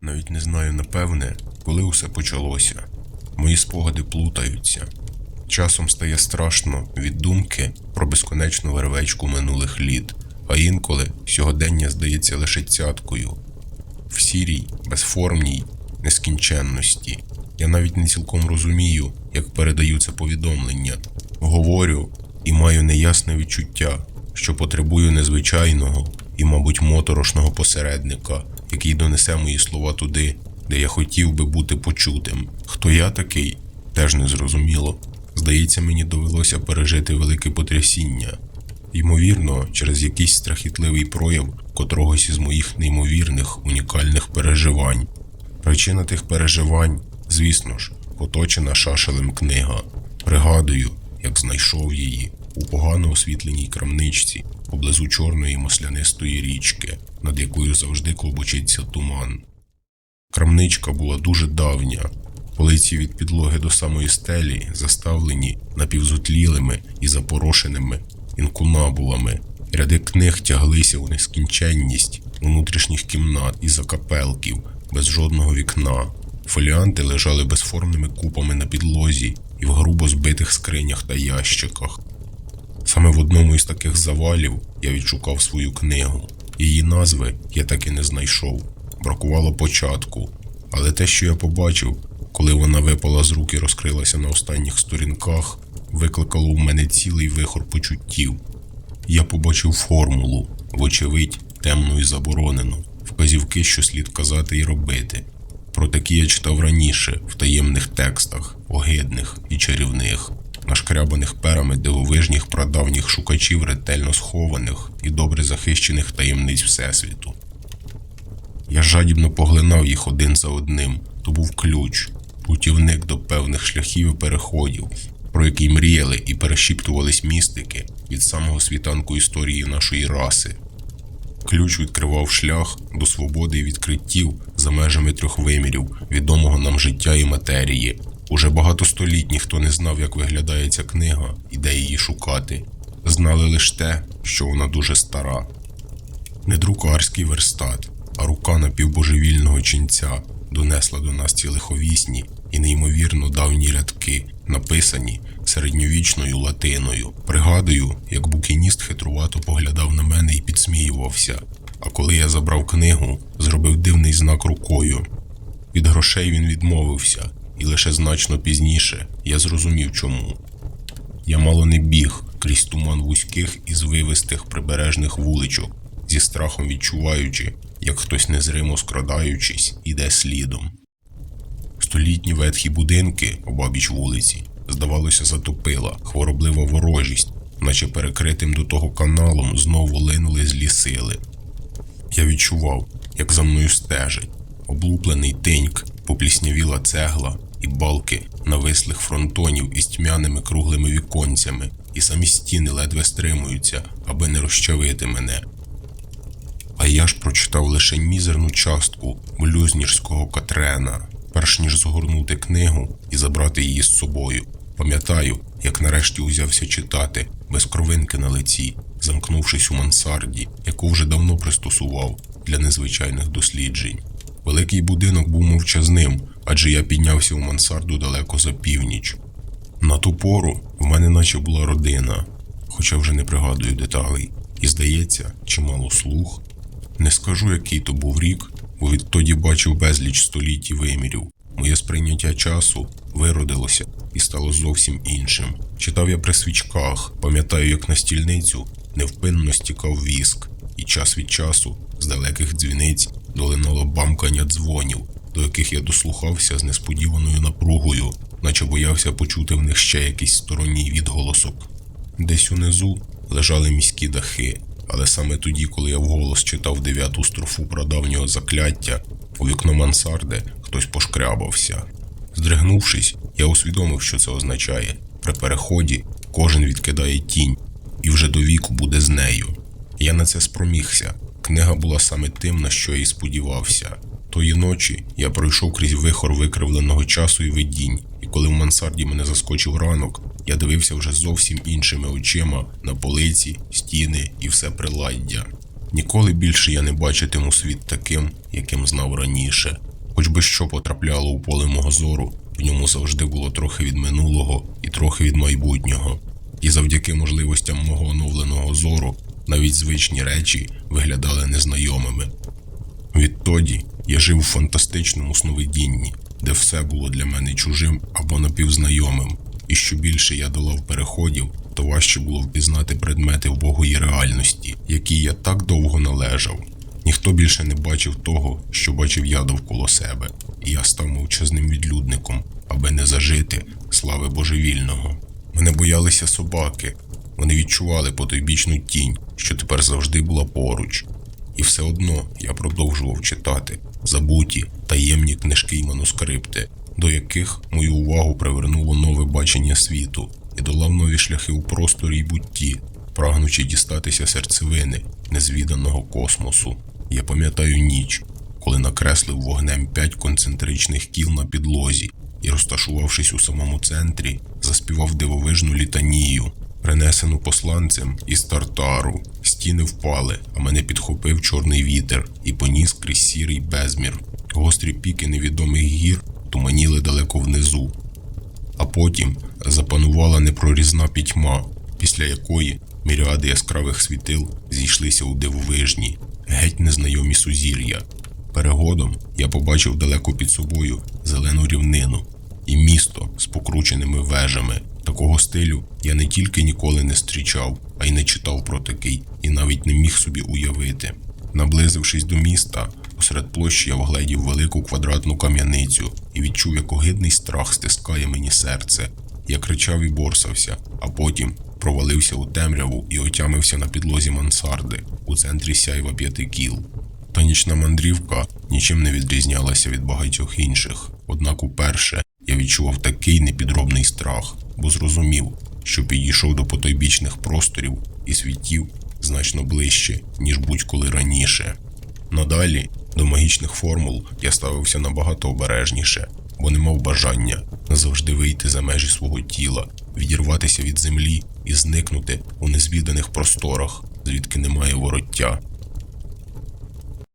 Навіть не знаю напевне, коли усе почалося. Мої спогади плутаються. Часом стає страшно від думки про безконечну вервечку минулих літ, а інколи сьогодення здається лише цяткою. В сірій, безформній нескінченності. Я навіть не цілком розумію, як передаю це повідомлення. Говорю і маю неясне відчуття, що потребую незвичайного і, мабуть, моторошного посередника, який донесе мої слова туди, де я хотів би бути почутим. Хто я такий, теж не зрозуміло. Здається, мені довелося пережити велике потрясіння. Ймовірно, через якийсь страхітливий прояв котрогось із моїх неймовірних унікальних переживань. Причина тих переживань, звісно ж, оточена шашелем книга. Пригадую, як знайшов її у погано освітленій крамничці поблизу чорної маслянистої річки, над якою завжди клобочиться туман. Крамничка була дуже давня. Полиці від підлоги до самої стелі заставлені напівзутлілими і запорошеними інкунабулами. Ряди книг тяглися у нескінченність внутрішніх кімнат і закапелків без жодного вікна. Фоліанти лежали безформними купами на підлозі і в грубо збитих скринях та ящиках. Саме в одному із таких завалів я відшукав свою книгу. Її назви я так і не знайшов. Бракувало початку, але те, що я побачив, коли вона випала з рук і розкрилася на останніх сторінках, викликало в мене цілий вихор почуттів. Я побачив формулу, вочевидь, темну і заборонену, вказівки, що слід казати і робити. Про такі я читав раніше в таємних текстах, огидних і чарівних, нашкрябаних перами дивовижніх прадавніх шукачів ретельно схованих і добре захищених таємниць Всесвіту. Я жадібно поглинав їх один за одним. То був ключ, путівник до певних шляхів і переходів, про які мріяли і перешіптувались містики від самого світанку історії нашої раси. Ключ відкривав шлях до свободи і відкриттів за межами трьох вимірів відомого нам життя і матерії. Уже багато століть ніхто не знав, як виглядає ця книга і де її шукати. Знали лише те, що вона дуже стара. Не друкарський верстат, а рука напівбожевільного ченця донесла до нас ці лиховісні і неймовірно давні рядки, написані середньовічною латиною. Пригадую, як букініст хитрувато поглядав на мене і підсміювався. А коли я забрав книгу, зробив дивний знак рукою. Від грошей він відмовився, і лише значно пізніше я зрозумів чому. Я мало не біг крізь туман вузьких і звивистих прибережних вуличок, зі страхом відчуваючи, як хтось незримо скрадаючись, іде слідом. Столітні ветхі будинки обабіч вулиці, здавалося, затопила хвороблива ворожість, наче перекритим до того каналом знову линули злі сили. Я відчував, як за мною стежить, облуплений тиньк, попліснявіла цегла і балки навислих фронтонів із тьмяними круглими віконцями, і самі стіни ледве стримуються, аби не розчавити мене. А я ж прочитав лише мізерну частку блюзнірського Катрена, перш ніж згорнути книгу і забрати її з собою. Пам'ятаю, як нарешті узявся читати без кровинки на лиці, замкнувшись у мансарді, яку вже давно пристосував для незвичайних досліджень. Великий будинок був мовчазним, адже я піднявся у мансарду далеко за північ. На ту пору в мене наче була родина, хоча вже не пригадую деталей, і здається, чимало слух. Не скажу, який то був рік, бо відтоді бачив безліч століть і вимірів. Моє сприйняття часу виродилося і стало зовсім іншим. Читав я при свічках, пам'ятаю, як на стільницю невпинно стікав віск, і час від часу з далеких дзвіниць долинало бамкання дзвонів, до яких я дослухався з несподіваною напругою, наче боявся почути в них ще якийсь сторонній відголосок. Десь унизу лежали міські дахи, але саме тоді, коли я вголос читав дев'яту строфу прадавнього закляття, у вікно мансарди хтось пошкрябався. Здригнувшись, я усвідомив, що це означає. При переході кожен відкидає тінь, і вже до віку буде з нею. Я на це спромігся. Книга була саме тим, на що я і сподівався. Тої ночі я пройшов крізь вихор викривленого часу і видінь, і коли в мансарді мене заскочив ранок, я дивився вже зовсім іншими очима на полиці, стіни і все приладдя. Ніколи більше я не бачитиму світ таким, яким знав раніше. Хоч би що потрапляло у поле мого зору, в ньому завжди було трохи від минулого і трохи від майбутнього. І завдяки можливостям мого оновленого зору навіть звичні речі виглядали незнайомими. Відтоді я жив у фантастичному сновидінні, де все було для мене чужим або напівзнайомим, і що більше я долав переходів, то важче було впізнати предмети вбогої реальності, якій я так довго належав. Ніхто більше не бачив того, що бачив я довкола себе, і я став мовчазним відлюдником, аби не зажити слави божевільного. Мене боялися собаки, вони відчували потойбічну тінь, що тепер завжди була поруч. І все одно я продовжував читати забуті таємні книжки й манускрипти, до яких мою увагу привернуло нове бачення світу і долав нові шляхи у просторі й бутті, прагнучи дістатися серцевини незвіданого космосу. Я пам'ятаю ніч, коли накреслив вогнем п'ять концентричних кіл на підлозі і, розташувавшись у самому центрі, заспівав дивовижну літанію, принесену посланцем із Тартару. Стіни впали, а мене підхопив чорний вітер і поніс крізь сірий безмір. Гострі піки невідомих гір туманіли далеко внизу. А потім запанувала непрорізна пітьма, після якої міріади яскравих світил зійшлися у дивовижні, геть незнайомі сузір'я. Перегодом я побачив далеко під собою зелену рівнину і місто з покрученими вежами. Такого стилю я не тільки ніколи не зустрічав, а й не читав про такий, і навіть не міг собі уявити. Наблизившись до міста, посеред площі я вгледів велику квадратну кам'яницю і відчув, як огидний страх стискає мені серце. Я кричав і борсався, а потім провалився у темряву і отямився на підлозі мансарди у центрі сяйва п'яти кіл. Та нічна мандрівка нічим не відрізнялася від багатьох інших. Однак уперше я відчував такий непідробний страх, бо зрозумів, що підійшов до потойбічних просторів і світів значно ближче, ніж будь-коли раніше. Надалі до магічних формул я ставився набагато обережніше, бо не мав бажання назавжди вийти за межі свого тіла, відірватися від землі і зникнути у незвіданих просторах, звідки немає вороття.